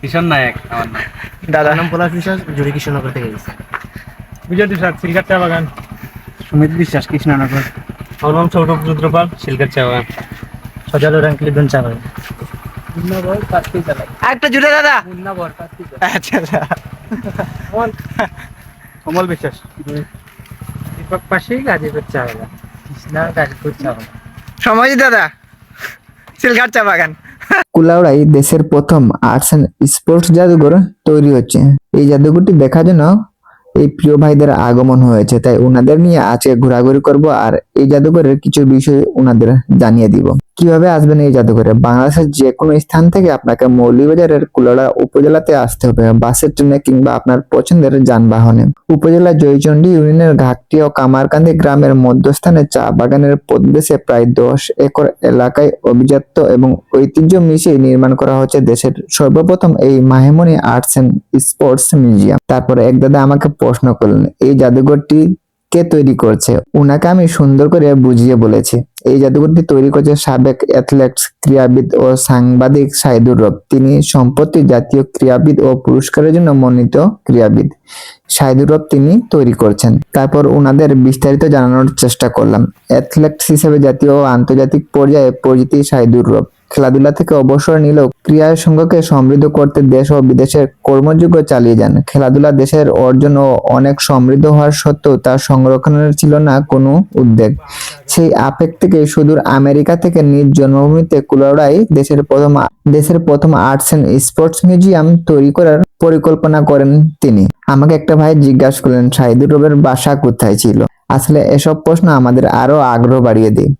কিশোর নায়ক আমার নাম। দাদা। নাম পলাশ বিশ্বাস জুড়ি কৃষ্ণনগর থেকে গেছে বিজয় তুষার সিলকার চা বাগান। সুমিত বিশ্বাস কৃষ্ণনগর। আমার নাম সৌরভ রুদ্রপাল সিলকার চা বাগান। সজালো চা বাগান। একটা জুড়ে দাদা। আচ্ছা আচ্ছা। কমল বিশ্বাস। দীপক পাশেই গাজীপুর চা বাগান। কৃষ্ণা গাজীপুর চা বাগান। সময় দাদা। সিলঘাট চা বাগান। কুলাউড়ায় দেশের প্রথম আর্টস এন্ড স্পোর্টস জাদুঘর তৈরি হচ্ছে। এই জাদুঘরটি দেখার জন্য এই প্রিয় ভাইদের আগমন হয়েছে, তাই ওনাদের নিয়ে আজকে ঘোরাঘুরি করব আর এই জাদুঘরের কিছু বিষয় ওনাদের জানিয়ে দিব। কীভাবে আসবেন এই জাদুঘরে? বাংলাদেশের যে কোনো স্থান থেকে আপনাকে মৌলভীবাজারের কুলাউড়া উপজেলাতে আসতে হবে, বাসের ট্রেনে কিংবা আপনার পছন্দের যানবাহনে। উপজেলা জয়চন্ডী ইউনিয়নের ঘাটটি ও কামারকান্দি গ্রামের মধ্যস্থানে চা বাগানের প্রদেশে প্রায় দশ একর এলাকায় অভিজাত্য এবং ঐতিহ্য মিশিয়ে নির্মাণ করা হচ্ছে দেশের সর্বপ্রথম এই মাহেমনি আর্টস এন্ড স্পোর্টস মিউজিয়াম। তারপরে এক দাদা আমাকে প্রশ্ন করলেন, এই জাদুঘরটি কে তৈরি করছে? উনাকে আমি সুন্দর করে বুঝিয়ে বলেছি। এই জাদুঘরটি তৈরি করছে সাবেক অ্যাথলেটস ক্রীড়াবিদ ও সাংবাদিক সাইদুর রব। তিনি সম্প্রতি জাতীয় ক্রীড়াবিদ ও পুরস্কারের জন্য মনোনীত ক্রীড়াবিদ। সাইদুর রব তিনি তৈরি করছেন। তারপর উনাদের বিস্তারিত জানানোর চেষ্টা করলাম। অ্যাথলেটস হিসেবে জাতীয় ও আন্তর্জাতিক পর্যায়ে পরিচিতি সাইদুর রব। খেলাধুলা থেকে অবসর নিলেও ক্রীড়া সংঘকে সমৃদ্ধ করতে দেশ ও বিদেশের কর্মযোগ্য চালিয়ে যান। খেলাধুলা দেশের অর্জন ও অনেক সমৃদ্ধ হওয়ার সত্ত্বেও তার সংরক্ষণের ছিল না কোনো উদ্বেগ। সেই আপেক থেকে সুদূর আমেরিকা থেকে নিজ জন্মভূমিতে কুলাউড়ায় দেশের প্রথম দেশের প্রথম আর্টস এন্ড স্পোর্টস মিউজিয়াম তৈরি করার পরিকল্পনা করেন তিনি। আমাকে একটা ভাই জিজ্ঞাসা করলেন, সাইদুর রবের বাসা কোথায় ছিল? আসলে এসব প্রশ্ন আমাদের আরও আগ্রহ বাড়িয়ে দেয়।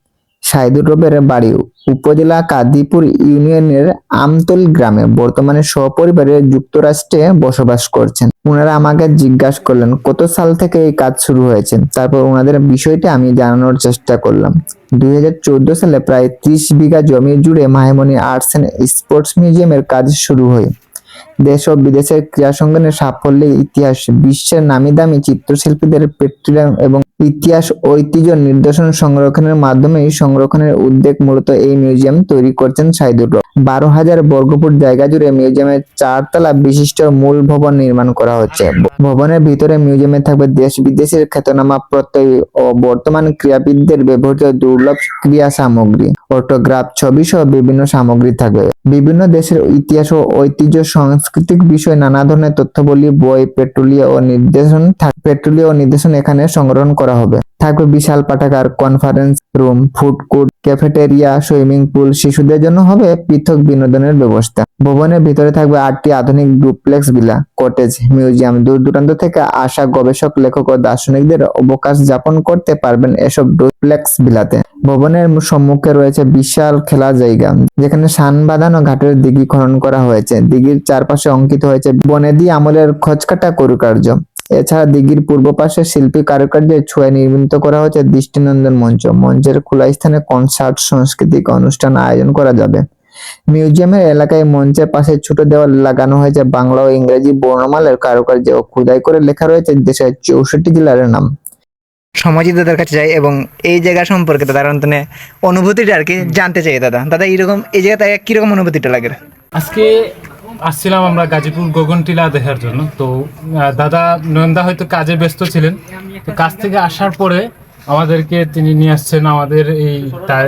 সাইদুর রবের বাড়ি উপজেলা কাদিপুর ইউনিয়নের আমতল গ্রামে বর্তমানে সপরিবারে যুক্তরাষ্ট্রে বসবাস করছেন। ওনারা আমাকে জিজ্ঞাসা করলেন, কত সাল থেকে এই কাজ শুরু হয়েছে? তারপর ওনাদের বিষয়টি আমি জানানোর চেষ্টা করলাম। দুই হাজার চোদ্দ সালে প্রায় ত্রিশ বিঘা জমি জুড়ে মাহেমনি আর্টস এন্ড স্পোর্টস মিউজিয়ামের কাজ শুরু হয়। দেশ ও বিদেশের ক্রীড়া সঙ্গনের সাফল্যের ইতিহাস, বিশ্বের নামি দামি চিত্রশিল্পীদের পেট্রিয়াম এবং ইতিহাস ঐতিহ্য নিদর্শন সংরক্ষণের মাধ্যমে সংরক্ষণের উদ্যোগ মূলত এই মিউজিয়াম তৈরি করছেন সাইদুর রব। বারো হাজার বর্গফুট জায়গা জুড়ে মিউজিয়ামের চারতলা বিশিষ্ট মূল ভবন নির্মাণ করা হচ্ছে। ভবনের ভিতরে মিউজিয়ামে থাকবে দেশ বিদেশের খ্যাতনামা প্রত্যয় ও বর্তমান ক্রীড়াবিদদের ব্যবহৃত দুর্লভ ক্রিয়া সামগ্রী। অটোগ্রাফ ছবি সহ বিভিন্ন সামগ্রী থাকবে বিভিন্ন দেশের ইতিহাস ও ঐতিহ্য, সাংস্কৃতিক বিষয়ে, নানা ধরনের তথ্যবলী, বই পেট্রোলিয় ও নির্দেশন পেট্রোলিয় ও নির্দেশন এখানে সংগ্রহণ করা হবে। থাকবে বিশাল পাঠাগার conference room food court cafeteria swimming pool শিশুদের জন্য হবে পৃথক বিনোদনের ব্যবস্থা। ভবনের ভিতরে থাকবে আটটি আধুনিক ডুপ্লেক্স ভিলা, কটেজ, মিউজিয়াম। দূর দূরান্ত থেকে আসা গবেষক, লেখক ও দার্শনিকদের অবকাশ যাপন করতে পারবেন এসব ডুপ্লেক্স ভিলাতে। ভবনের সম্মুখে রয়েছে বিশাল খেলা জায়গা। যেখানে সান বাঁধানো ঘাটের দিঘি খনন করা হয়েছে। দিঘির চারপাশে অঙ্কিত হয়েছে বনেদি আমলের খচকাটা কারুকার্য। এছাড়া দিঘির পূর্ব পাশে শিল্পী কারুকার্যের ছোঁয়ায় নির্মিত করা হয়েছে দৃষ্টিনন্দন মঞ্চ। মঞ্চের খোলা স্থানে কনসার্ট, সাংস্কৃতিক অনুষ্ঠান আয়োজন করা যাবে। মিউজিয়ামের এলাকায় মঞ্চের পাশে ছোট দেওয়াল লাগানো হয়েছে বাংলা ও ইংরেজি বর্ণমালার কারুকার্য। ও খোদাই করে লেখা রয়েছে দেশের চৌষট্টি জেলার নাম। সমাজিত দাদার কাছে যাই এবং এই জায়গা সম্পর্কে দাদার অন্তনে অনুভূতিটা আর কি জানতে চাই দাদা। দাদা এইরকম এই জায়গাতে কীরকম অনুভূতিটা লাগে? আজকে আসছিলাম আমরা গাজীপুর গগনটিলা দেখার জন্য। তো দাদা নন্দা হয়তো কাজে ব্যস্ত ছিলেন। তো কাজ থেকে আসার পরে আমাদেরকে তিনি নিয়ে আসছেন আমাদের এই তার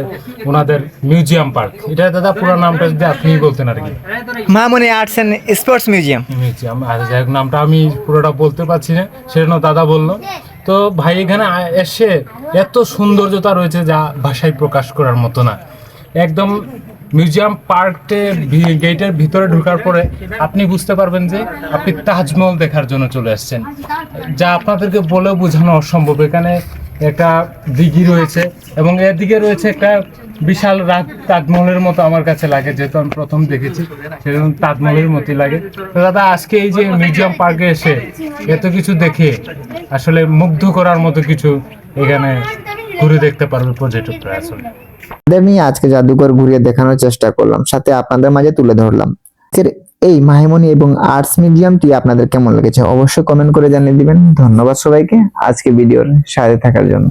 ওনাদের মিউজিয়াম পার্ক। এটা দাদা পুরো নামটা যদি আপনি বলতেন আর কি। Mamoni arts and sports museum. Museum. আর যাই হোক নামটা আমি পুরোটা বলতে পারছি না সেজন্য দাদা বলল। তো ভাই এখানে এসে এত সৌন্দর্যতা রয়েছে যা ভাষায় প্রকাশ করার মতো না। একদম মিউজিয়াম পার্কে গেটের ভিতরে ঢোকার পরে আপনি বুঝতে পারবেন যে আপনি তাজমহল দেখার জন্য চলে আসছেন যা আপনাদেরকে বলেও বোঝানো অসম্ভব। এখানে একটা দিঘি রয়েছে এবং এদিকে রয়েছে একটা বিশাল রাত তাজমহলের মতো আমার কাছে লাগে, যেহেতু আমি প্রথম দেখেছি সেরকম তাজমহলের মতোই লাগে। তো দাদা, আজকে এই যে মিউজিয়াম পার্কে এসে এত কিছু দেখে আসলে মুগ্ধ করার মতো কিছু এখানে ঘুরে দেখতে পারবে পর্যটকরা আসলে নিয়ে আজকে জাদুঘর ঘুরিয়ে দেখানোর চেষ্টা করলাম, সাথে আপনাদের মাঝে তুলে ধরলাম। এই মাহিমনি এবং আর্টস মিউজিয়ামটি আপনাদের কেমন লেগেছে অবশ্যই কমেন্ট করে জানিয়ে দিবেন। ধন্যবাদ সবাইকে, আজকে ভিডিওর সাথে থাকার জন্য।